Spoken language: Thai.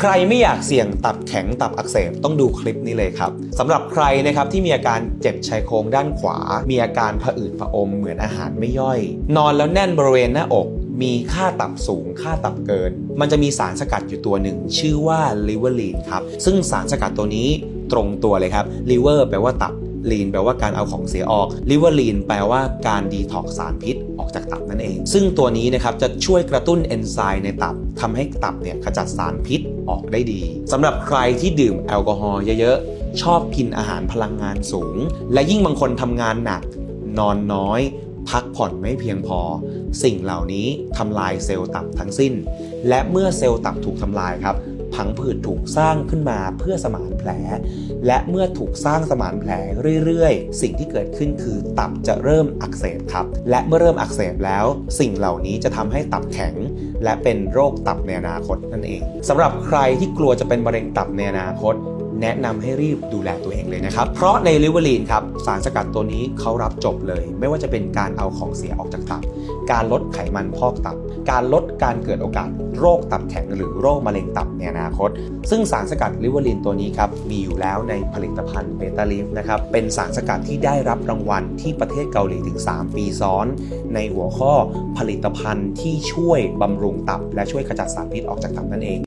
ใครไม่อยากเสี่ยงตับแข็งตับอักเสบต้องดูคลิปนี้เลยครับสำหรับใครนะครับที่มีอาการเจ็บชายโครงด้านขวา มีอาการผะอืดผะอมเหมือนอาหารไม่ย่อย นอนแล้วแน่นบริเวณหน้าอกมีค่าตับสูง ค่าตับเกิน มันจะมีสารสกัดอยู่ตัวหนึ่ง ชื่อว่าลิเวอรีนครับ ซึ่งสารสกัดตัวนี้ตรงตัวเลยครับลิเวอร์แปลว่าตับ ลีนแปลว่าการเอาของเสียออกลิเวอรีนแปลว่าการดีท็อกสารพิษออกจากตับนั่นเอง ซึ่งตัวนี้นะครับจะช่วยกระตุ้นเอนไซม์ในตับทำให้ตับเนี่ยขจัดสารพิษออกได้ดีสำหรับใครที่ดื่มแอลกอฮอล์เยอะๆ ชอบกินอาหารพลังงานสูง และยิ่งบางคนทำงานหนัก นอนน้อยพักผ่อนไม่เพียงพอ สิ่งเหล่านี้ทำลายเซลล์ตับทั้งสิ้น และเมื่อเซลล์ตับถูกทำลายครับ ผังผืดถูกสร้างขึ้นมาเพื่อสมานแผล และเมื่อถูกสร้างสมานแผลเรื่อยๆ สิ่งที่เกิดขึ้นคือตับจะเริ่มอักเสบครับ และเมื่อเริ่มอักเสบแล้ว สิ่งเหล่านี้จะทำให้ตับแข็ง และเป็นโรคตับในอนาคตนั่นเองสำหรับใครที่กลัวจะเป็นมะเร็งตับในอนาคตแนะนำให้รีบดูแลตัวเองเลยนะครับ เพราะในลิเวอรีนครับ สารสกัดตัวนี้เขารับจบเลย ไม่ว่าจะเป็นการเอาของเสียออกจากตับ การลดไขมันพอกตับ การลดการเกิดโอกาส โรคตับแข็งหรือโรคมะเร็งตับในอนาคต ซึ่งสารสกัดลิเวอรินตัวนี้ครับมีอยู่แล้วในผลิตภัณฑ์เบต้าลิฟนะครับเป็นสารสกัดที่ได้รับรางวัลที่ประเทศเกาหลีถึง 3 ปีซ้อน ในหัวข้อผลิตภัณฑ์ที่ช่วยบำรุงตับ และช่วยขจัดสารพิษออกจากตับนั่นเอง